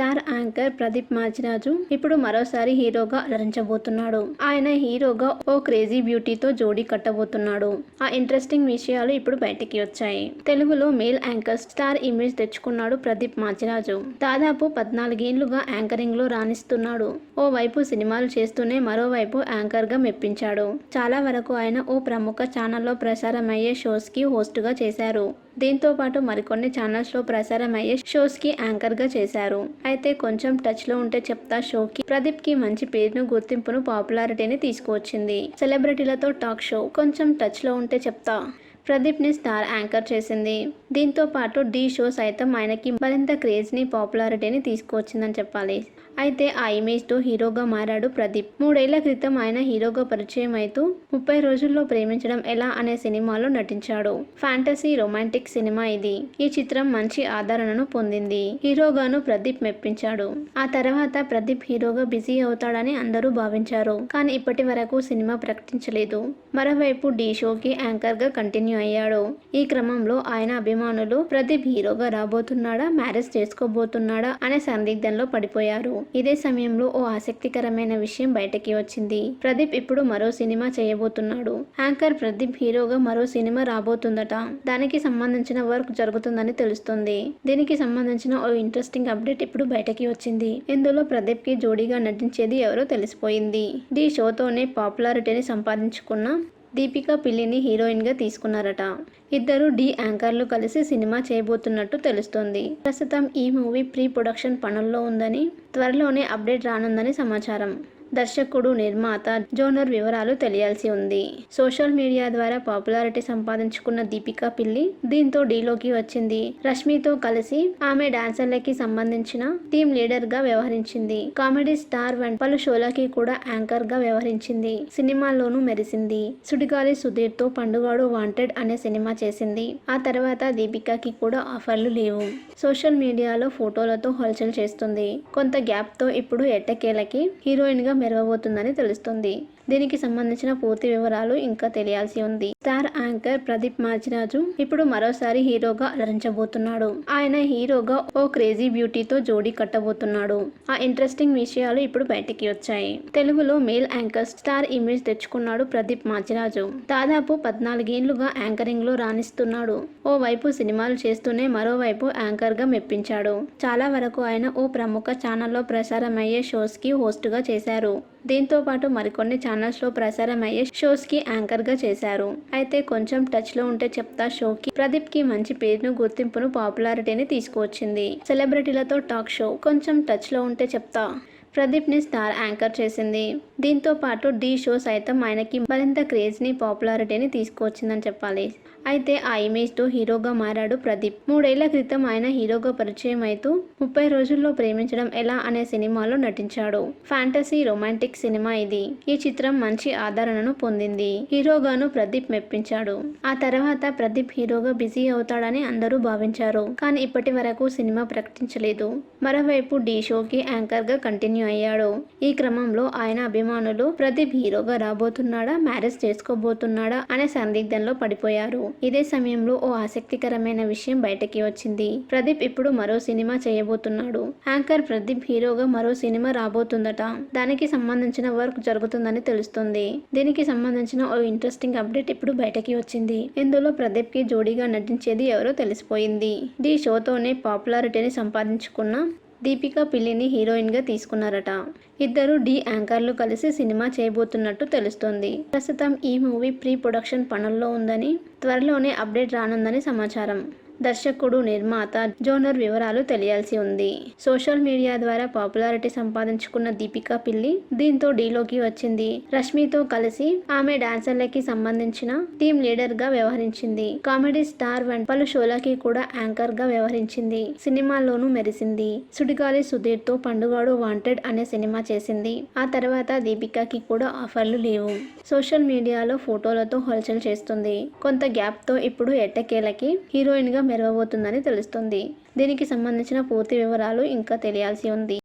Star anchor Pradeep Machiraju ఇప్పుడు మరోసారి హీరోగా అలరించబోతున్నాడు. ఆయన హీరోగా ఓ క్రేజీ బ్యూటీతో జోడీ కట్టబోతున్నాడు. ఆ ఇంట్రెస్టింగ్ విషయాలు ఇప్పుడు బయటికి వచ్చాయి. తెలుగులో మేల్ యాంకర్ స్టార్ ఇమేజ్ తెచ్చుకున్నాడు ప్రదీప్ మాచిరాజు. దాదాపు పద్నాలుగేళ్ళుగా యాంకరింగ్లో రాణిస్తున్నాడు. ఓ వైపు సినిమాలు చేస్తూనే మరోవైపు యాంకర్గా మెప్పించాడు. చాలా వరకు ఆయన ఓ ప్రముఖ ఛానల్లో ప్రసారమయ్యే షోస్కి హోస్ట్గా చేశారు. దీంతో పాటు మరికొన్ని ఛానల్స్లో ప్రసారమయ్యే షోస్కి యాంకర్గా చేశారు. అయితే కొంచెం టచ్లో ఉంటే చెప్తా షోకి ప్రదీప్కి మంచి పేరును గుర్తింపును పాపులారిటీని తీసుకువచ్చింది. సెలబ్రిటీలతో టాక్ షో కొంచెం టచ్లో ఉంటే చెప్తా. ప్రదీప్ని స్టార్ యాంకర్ చేసింది. దీంతో పాటు ఢీ షో సైతం ఆయనకి మరింత క్రేజ్ని పాపులారిటీని తీసుకువచ్చిందని చెప్పాలి. అయితే ఆ ఇమేజ్తో హీరోగా మారాడు ప్రదీప్. మూడేళ్ళ క్రితం ఆయన హీరోగా పరిచయం అవుతూ ముప్పై రోజుల్లో ప్రేమించడం ఎలా అనే సినిమాలో నటించాడు. ఫ్యాంటసీ రొమాంటిక్ సినిమా ఇది. ఈ చిత్రం మంచి ఆదరణను పొందింది. హీరోగాను ప్రదీప్ మెప్పించాడు. ఆ తర్వాత ప్రదీప్ హీరోగా బిజీ అవుతాడని అందరూ భావించారు. కానీ ఇప్పటి వరకు సినిమా ప్రకటించలేదు. మరోవైపు ఢీ షోకి యాంకర్గా కంటిన్యూ కంటిన్యూ అయ్యాడు ఈ క్రమంలో ఆయన అభిమానులు ప్రదీప్ హీరోగా రాబోతున్నాడా మ్యారేజ్ చేసుకోబోతున్నాడా అనే సందిగ్ధంలో పడిపోయారు. ఇదే సమయంలో ఓ ఆసక్తికరమైన విషయం బయటకి వచ్చింది. ప్రదీప్ ఇప్పుడు మరో సినిమా చేయబోతున్నాడు. యాంకర్ ప్రదీప్ హీరోగా మరో సినిమా రాబోతుందట. దానికి సంబంధించిన వర్క్ జరుగుతుందని తెలుస్తుంది. దీనికి సంబంధించిన ఓ ఇంట్రెస్టింగ్ అప్డేట్ ఇప్పుడు బయటకి వచ్చింది. ఇందులో ప్రదీప్కి జోడీగా నటించేది ఎవరో తెలిసిపోయింది. ది షోతోనే పాపులారిటీని సంపాదించుకున్న దీపికా పిల్లిని హీరోయిన్గా తీసుకున్నారట. ఇద్దరు డి యాంకర్లు కలిసి సినిమా చేయబోతున్నట్టు తెలుస్తోంది. ప్రస్తుతం ఈ మూవీ ప్రీ ప్రొడక్షన్ పనుల్లో ఉందని త్వరలోనే అప్డేట్ రానుందని సమాచారం. దర్శకుడు నిర్మాత జోనర్ వివరాలు తెలియాల్సి ఉంది. సోషల్ మీడియా ద్వారా పాపులారిటీ సంపాదించుకున్న దీపికా పిల్లి దీంతో డీలోకి వచ్చింది. రష్మితో కలిసి ఆమె డాన్సర్లకి సంబంధించిన టీమ్ లీడర్గా వ్యవహరించింది. కామెడీ స్టార్ వంటి పలు షోలకి కూడా యాంకర్గా వ్యవహరించింది. సినిమాల్లోనూ మెరిసింది. సుడిగాలి సుధీర్తో పండుగాడు వాంటెడ్ అనే సినిమా చేసింది. ఆ తర్వాత దీపికాకి కూడా ఆఫర్లు లేవు. సోషల్ మీడియాలో ఫోటోలతో హల్చల్ చేస్తుంది. కొంత గ్యాప్తో ఇప్పుడు ఎట్టకేలకి హీరోయిన్గా మెరవబోతుందని తెలుస్తుంది. దీనికి సంబంధించిన పూర్తి వివరాలు ఇంకా తెలియాల్సి ఉంది. స్టార్ యాంకర్ ప్రదీప్ మాచిరాజు ఇప్పుడు మరోసారి హీరోగా అలరించబోతున్నాడు. ఆయన హీరోగా ఓ క్రేజీ బ్యూటీతో జోడీ కట్టబోతున్నాడు. ఆ ఇంట్రెస్టింగ్ విషయాలు ఇప్పుడు బయటికి వచ్చాయి. తెలుగులో మేల్ యాంకర్ స్టార్ ఇమేజ్ తెచ్చుకున్నాడు ప్రదీప్ మాచిరాజు. దాదాపు పద్నాలుగేళ్ళుగా యాంకరింగ్లో రాణిస్తున్నాడు. ఓ వైపు సినిమాలు చేస్తూనే మరోవైపు యాంకర్గా మెప్పించాడు. చాలా వరకు ఆయన ఓ ప్రముఖ ఛానల్లో ప్రసారమయ్యే షోస్కి హోస్ట్గా చేశారు. దీంతో పాటు మరికొన్ని ఛానల్స్లో ప్రసారం అయ్యే షోస్కి యాంకర్గా చేశారు. అయితే కొంచెం టచ్లో ఉంటే చెప్తా షోకి ప్రదీప్కి మంచి పేరును గుర్తింపును పాపులారిటీని తీసుకువచ్చింది. సెలబ్రిటీలతో టాక్ షో కొంచెం టచ్లో ఉంటే చెప్తా ప్రదీప్ని స్టార్ యాంకర్ చేసింది. దీంతో పాటు ఢీ షో సైతం ఆయనకి మరింత క్రేజ్ని పాపులారిటీని తీసుకొచ్చిందని చెప్పాలి. అయితే ఆ ఇమేజ్తో హీరోగా మారాడు ప్రదీప్. మూడేళ్ళ క్రితం ఆయన హీరోగా పరిచయం అవుతూ ముప్పై రోజుల్లో ప్రేమించడం ఎలా అనే సినిమాలో నటించాడు. ఫ్యాంటసీ రొమాంటిక్ సినిమా ఇది. ఈ చిత్రం మంచి ఆదరణను పొందింది. హీరోగాను ప్రదీప్ మెప్పించాడు. ఆ తర్వాత ప్రదీప్ హీరోగా బిజీ అవుతాడని అందరూ భావించారు. కానీ ఇప్పటి వరకు సినిమా ప్రకటించలేదు. మరోవైపు ఢీ షోకి యాంకర్గా కంటిన్యూ అయ్యాడు. ఈ క్రమంలో ఆయన అభిమానులు ప్రదీప్ హీరోగా రాబోతున్నాడా? మ్యారేజ్ చేసుకోబోతున్నాడా? అనే సందిగ్ధంలో పడిపోయారు. ఇదే సమయంలో ఓ ఆసక్తికరమైన విషయం బయటకి వచ్చింది. ప్రదీప్ ఇప్పుడు మరో సినిమా చేయబోతున్నాడు. యాంకర్ ప్రదీప్ హీరోగా మరో సినిమా రాబోతుందట. దానికి సంబంధించిన వర్క్ జరుగుతుందని తెలుస్తుంది. దీనికి సంబంధించిన ఓ ఇంట్రెస్టింగ్ అప్డేట్ ఇప్పుడు బయటకి వచ్చింది. ఇందులో ప్రదీప్కి జోడీగా నటించేది ఎవరో తెలిసిపోయింది. ది షోతోనే పాపులారిటీని సంపాదించుకున్న దీపికా పిల్లిని హీరోయిన్గా తీసుకున్నారట. ఇద్దరు డి యాంకర్లు కలిసి సినిమా చేయబోతున్నట్టు తెలుస్తోంది. ప్రస్తుతం ఈ మూవీ ప్రీ ప్రొడక్షన్ పనుల్లో ఉందని త్వరలోనే అప్డేట్ రానుందని సమాచారం. దర్శకుడు నిర్మాత జోనర్ వివరాలు తెలియాల్సి ఉంది. సోషల్ మీడియా ద్వారా పాపులారిటీ సంపాదించుకున్న దీపికా పిల్లి దీంతో డీలోకి వచ్చింది. రష్మితో కలిసి ఆమె డాన్సర్లకి సంబంధించిన టీమ్ లీడర్గా వ్యవహరించింది. కామెడీ స్టార్ వంటి పలు షోలకి కూడా యాంకర్గా వ్యవహరించింది. సినిమాల్లోనూ మెరిసింది. సుడిగాలి సుధీర్తో పండుగాడు వాంటెడ్ అనే సినిమా చేసింది. ఆ తర్వాత దీపికాకి కూడా ఆఫర్లు లేవు. సోషల్ మీడియాలో ఫోటోలతో హల్చల్ చేస్తుంది. కొంత గ్యాప్తో ఇప్పుడు ఎట్టకేలకి హీరోయిన్గా మెరవబోతుందని తెలుస్తుంది. దీనికి సంబంధించిన పూర్తి వివరాలు ఇంకా తెలియాల్సి ఉంది.